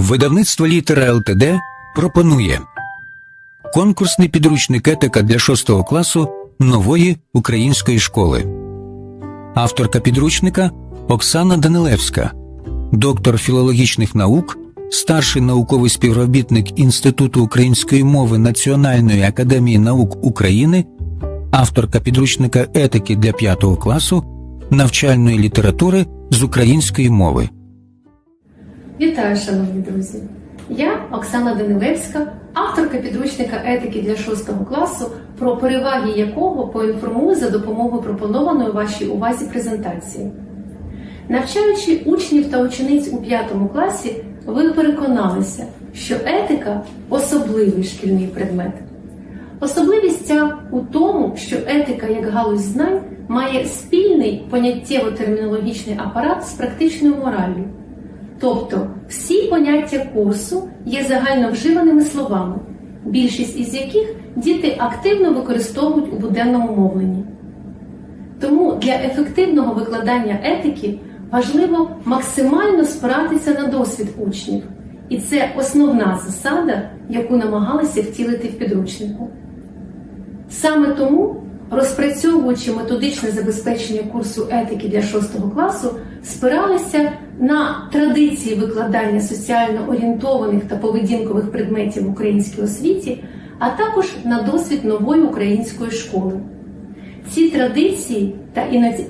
Видавництво літера ЛТД пропонує конкурсний підручник етика для 6 класу нової української школи. Авторка підручника Оксана Данилевська, доктор філологічних наук, старший науковий співробітник Інституту української мови Національної академії наук України, авторка підручника етики для 5 класу, навчальної літератури з української мови. Вітаю, шановні друзі! Я Оксана Данилевська, авторка підручника етики для 6 класу, про переваги якого поінформую за допомогою пропонованої вашій увазі презентації. Навчаючи учнів та учениць у 5 класі, ви переконалися, що етика особливий шкільний предмет. Особливість ця у тому, що етика як галузь знань має спільний поняттєво-термінологічний апарат з практичною мораллю. Тобто всі поняття курсу є загально вживаними словами, більшість із яких діти активно використовують у буденному мовленні. Тому для ефективного викладання етики важливо максимально спиратися на досвід учнів, і це основна засада, яку намагалися втілити в підручнику. Саме тому, розпрацьовуючи методичне забезпечення курсу етики для 6 класу, спиралися на традиції викладання соціально орієнтованих та поведінкових предметів в українській освіті, а також на досвід нової української школи. Ці традиції та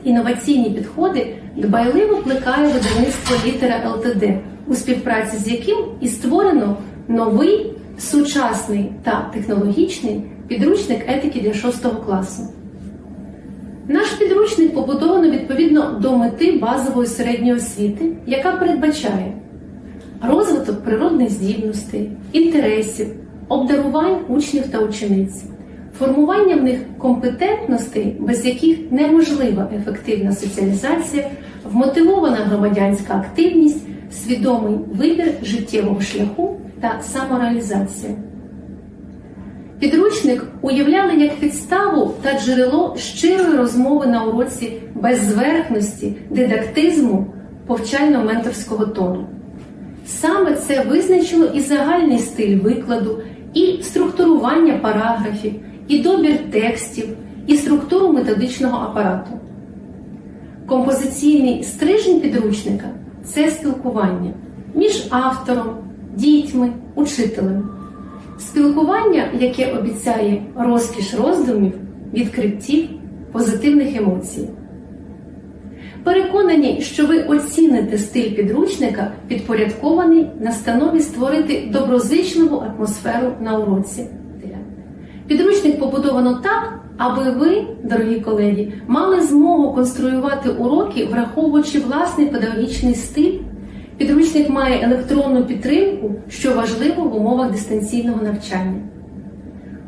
інноваційні підходи дбайливо плекає видавництво літера ЛТД, у співпраці з яким і створено новий сучасний та технологічний підручник етики для 6 класу. Наш підручник побудовано відповідно до мети базової середньої освіти, яка передбачає розвиток природних здібностей, інтересів, обдарувань учнів та учениць, формування в них компетентностей, без яких неможлива ефективна соціалізація, вмотивована громадянська активність, свідомий вибір життєвого шляху та самореалізація. Підручник уявляли як підставу та джерело щирої розмови на уроці без зверхності, дидактизму, повчально-менторського тону. Саме це визначило і загальний стиль викладу, і структурування параграфів, і добір текстів, і структуру методичного апарату. Композиційний стрижень підручника це спілкування між автором, дітьми, учителем. Спілкування, яке обіцяє розкіш роздумів, відкриттів, позитивних емоцій. Переконані, що ви оціните стиль підручника, підпорядкований настанові створити доброзичливу атмосферу на уроці. Підручник побудовано так, аби ви, дорогі колеги, мали змогу конструювати уроки, враховуючи власний педагогічний стиль. Підручник має електронну підтримку, що важливо в умовах дистанційного навчання.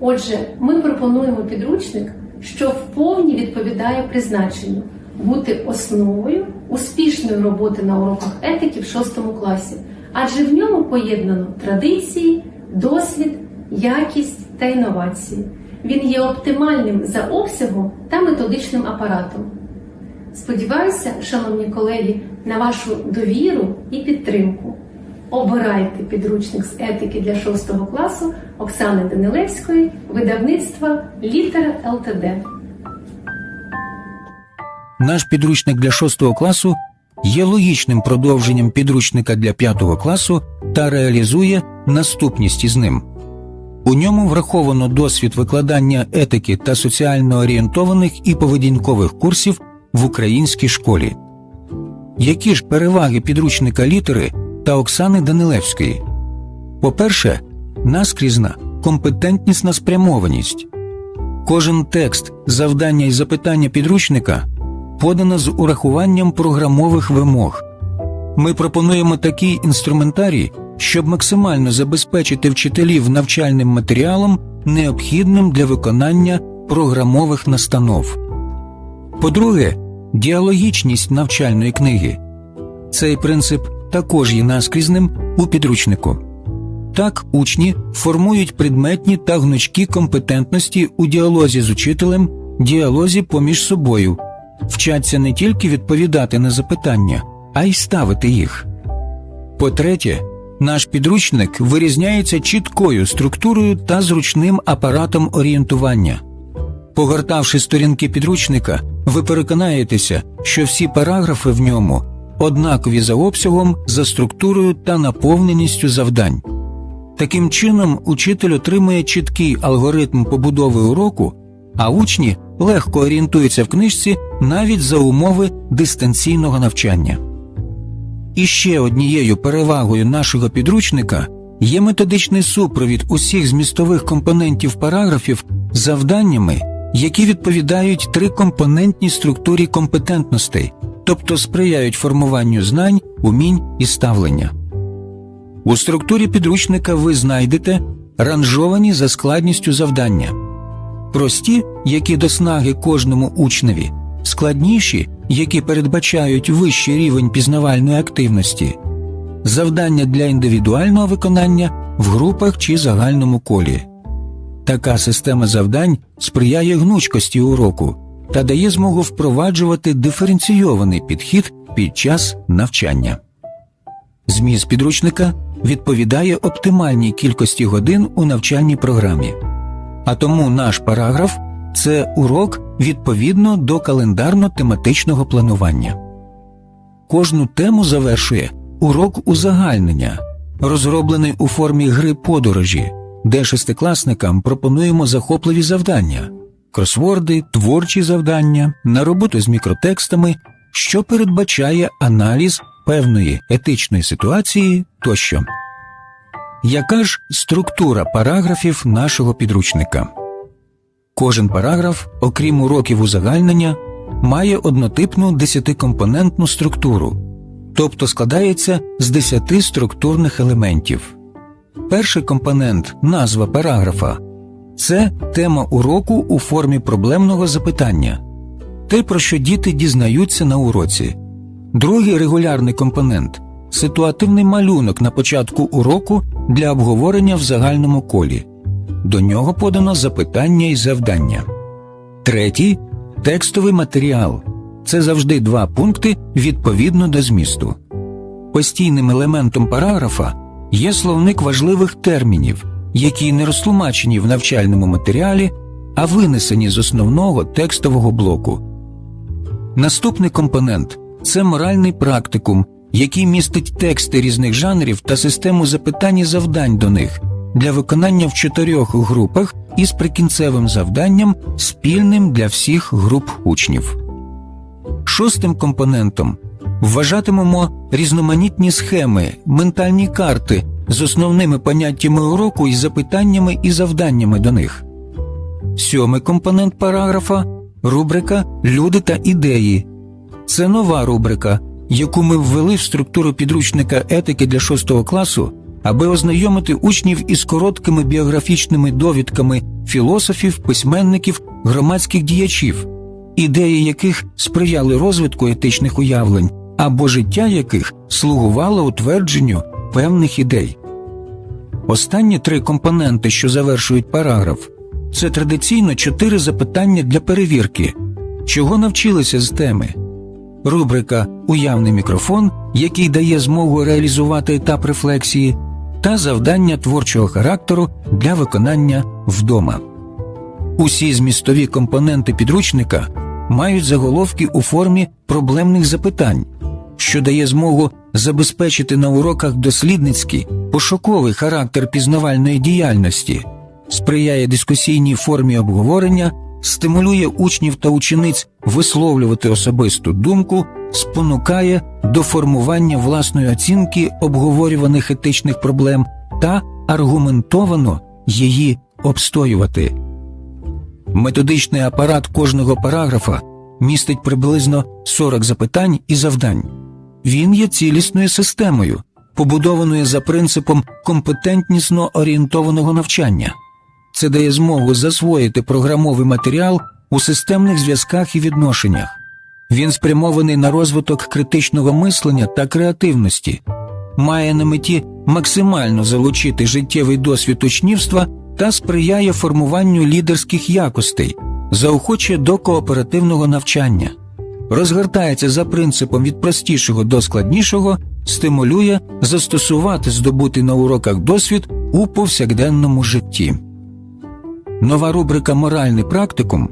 Отже, ми пропонуємо підручник, що вповні відповідає призначенню бути основою успішної роботи на уроках етики в 6 класі, адже в ньому поєднано традиції, досвід, якість та інновації. Він є оптимальним за обсягом та методичним апаратом. Сподіваюся, шановні колеги, на вашу довіру і підтримку. Обирайте підручник з етики для 6 класу Оксани Данилевської, видавництва Літера ЛТД. Наш підручник для 6 класу є логічним продовженням підручника для 5 класу та реалізує наступність із ним. У ньому враховано досвід викладання етики та соціально орієнтованих і поведінкових курсів в українській школі. Які ж переваги підручника літери та Оксани Данилевської? По-перше, наскрізна компетентнісна спрямованість. Кожен текст, завдання і запитання підручника подано з урахуванням програмових вимог. Ми пропонуємо такий інструментарій, щоб максимально забезпечити вчителів навчальним матеріалом, необхідним для виконання програмових настанов. По-друге, діалогічність навчальної книги. Цей принцип також є наскрізним у підручнику. Так учні формують предметні та гнучкі компетентності у діалозі з учителем, діалозі поміж собою, вчаться не тільки відповідати на запитання, а й ставити їх. По-третє, Наш підручник вирізняється чіткою структурою та зручним апаратом орієнтування. Погортавши сторінки підручника, ви переконаєтеся, що всі параграфи в ньому однакові за обсягом, за структурою та наповненістю завдань. Таким чином, учитель отримує чіткий алгоритм побудови уроку, а учні легко орієнтуються в книжці навіть за умови дистанційного навчання. І ще однією перевагою нашого підручника є методичний супровід усіх змістових компонентів параграфів завданнями, які відповідають трикомпонентній структурі компетентностей, тобто сприяють формуванню знань, умінь і ставлення. У структурі підручника ви знайдете ранжовані за складністю завдання, прості, які до снаги кожному учневі, складніші, які передбачають вищий рівень пізнавальної активності, завдання для індивідуального виконання в групах чи загальному колі. Така система завдань сприяє гнучкості уроку та дає змогу впроваджувати диференційований підхід під час навчання. Зміст підручника відповідає оптимальній кількості годин у навчальній програмі, а тому наш параграф це урок відповідно до календарно-тематичного планування. Кожну тему завершує урок узагальнення, розроблений у формі гри подорожі, де шестикласникам пропонуємо захопливі завдання, кросворди, творчі завдання на роботу з мікротекстами, що передбачає аналіз певної етичної ситуації тощо. Яка ж структура параграфів нашого підручника? Кожен параграф, окрім уроків узагальнення, має однотипну десятикомпонентну структуру, тобто складається з десяти структурних елементів. Перший компонент назва параграфа це тема уроку у формі проблемного запитання, те, про що діти дізнаються на уроці. Другий регулярний компонент ситуативний малюнок на початку уроку для обговорення в загальному колі. До нього подано запитання і завдання. Третій текстовий матеріал. Це завжди два пункти відповідно до змісту. Постійним елементом параграфа є словник важливих термінів, які не розтлумачені в навчальному матеріалі, а винесені з основного текстового блоку. Наступний компонент це моральний практикум, який містить тексти різних жанрів та систему запитань і завдань до них для виконання в чотирьох групах із прикінцевим завданням, спільним для всіх груп учнів. Шостим компонентом вважатимемо різноманітні схеми, ментальні карти з основними поняттями уроку і запитаннями і завданнями до них. Сьомий компонент параграфа рубрика Люди та ідеї. Це нова рубрика, яку ми ввели в структуру підручника етики для 6 класу, аби ознайомити учнів із короткими біографічними довідками філософів, письменників, громадських діячів, ідеї яких сприяли розвитку етичних уявлень, або життя яких слугувало утвердженню певних ідей. Останні три компоненти, що завершують параграф, це традиційно чотири запитання для перевірки, чого навчилися з теми. Рубрика Уявний мікрофон, який дає змогу реалізувати етап рефлексії, та завдання творчого характеру для виконання вдома. Усі змістові компоненти підручника мають заголовки у формі проблемних запитань, що дає змогу забезпечити на уроках дослідницький, пошуковий характер пізнавальної діяльності, сприяє дискусійній формі обговорення, стимулює учнів та учениць висловлювати особисту думку, спонукає до формування власної оцінки обговорюваних етичних проблем та аргументовано її обстоювати. Методичний апарат кожного параграфа містить приблизно 40 запитань і завдань. Він є цілісною системою, побудованою за принципом компетентнісно орієнтованого навчання. Це дає змогу засвоїти програмовий матеріал у системних зв'язках і відношеннях. Він спрямований на розвиток критичного мислення та креативності, має на меті максимально залучити життєвий досвід учнівства та сприяє формуванню лідерських якостей, заохочує до кооперативного навчання, розгортається за принципом від простішого до складнішого, стимулює застосувати здобутий на уроках досвід у повсякденному житті. Нова рубрика Моральний практикум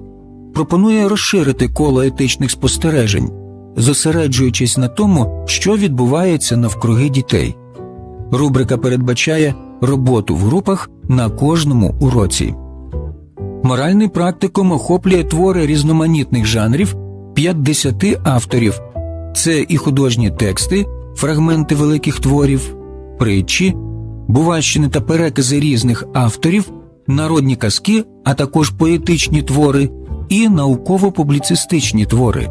пропонує розширити коло етичних спостережень, зосереджуючись на тому, що відбувається навкруги дітей. Рубрика передбачає роботу в групах на кожному уроці. Моральний практикум охоплює твори різноманітних жанрів 50 авторів. Це і художні тексти, фрагменти великих творів, притчі, бувальщини та перекази різних авторів, народні казки, а також поетичні твори і науково-публіцистичні твори.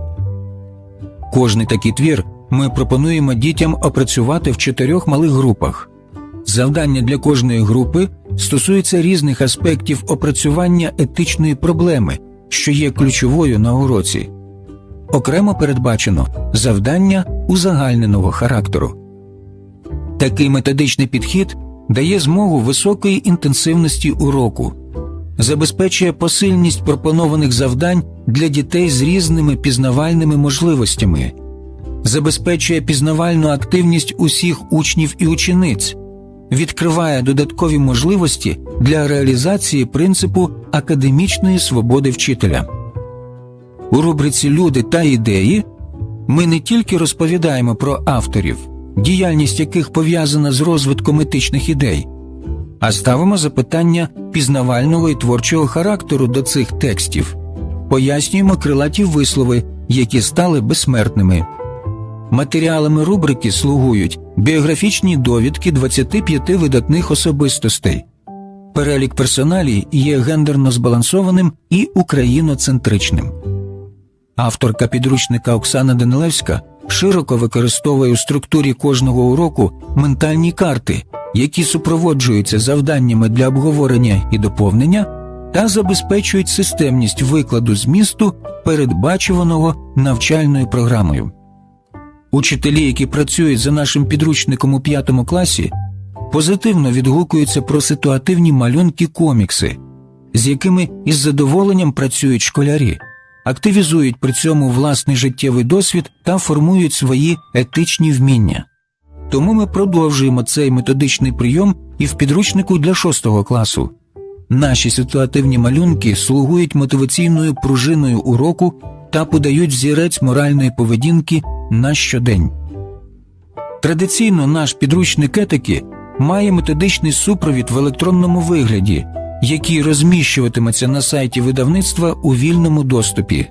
Кожний такий твір ми пропонуємо дітям опрацювати в чотирьох малих групах. Завдання для кожної групи стосується різних аспектів опрацювання етичної проблеми, що є ключовою на уроці. Окремо передбачено завдання узагальненого характеру. Такий методичний підхід дає змогу високої інтенсивності уроку, забезпечує посильність пропонованих завдань для дітей з різними пізнавальними можливостями, забезпечує пізнавальну активність усіх учнів і учениць, відкриває додаткові можливості для реалізації принципу академічної свободи вчителя. У рубриці Люди та ідеї ми не тільки розповідаємо про авторів, діяльність яких пов'язана з розвитком етичних ідей, а ставимо запитання пізнавального і творчого характеру до цих текстів, пояснюємо крилаті вислови, які стали безсмертними. Матеріалами рубрики слугують біографічні довідки 25 видатних особистостей. Перелік персоналій є гендерно збалансованим і україноцентричним. Авторка підручника Оксана Данилевська широко використовує у структурі кожного уроку ментальні карти, які супроводжуються завданнями для обговорення і доповнення та забезпечують системність викладу змісту, передбачуваного навчальною програмою. Учителі, які працюють за нашим підручником у п'ятому класі, позитивно відгукуються про ситуативні малюнки комікси, з якими із задоволенням працюють школярі, активізують при цьому власний життєвий досвід та формують свої етичні вміння. Тому ми продовжуємо цей методичний прийом і в підручнику для шостого класу. Наші ситуативні малюнки слугують мотиваційною пружиною уроку та подають взірець моральної поведінки на щодень. Традиційно наш підручник етики має методичний супровід в електронному вигляді, який розміщуватиметься на сайті видавництва у вільному доступі.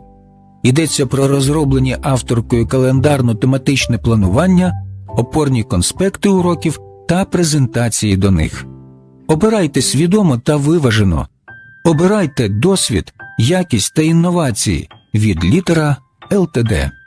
Йдеться про розроблені авторкою календарно-тематичне планування, опорні конспекти уроків та презентації до них. Обирайте свідомо та виважено. Обирайте досвід, якість та інновації від літера ЛТД.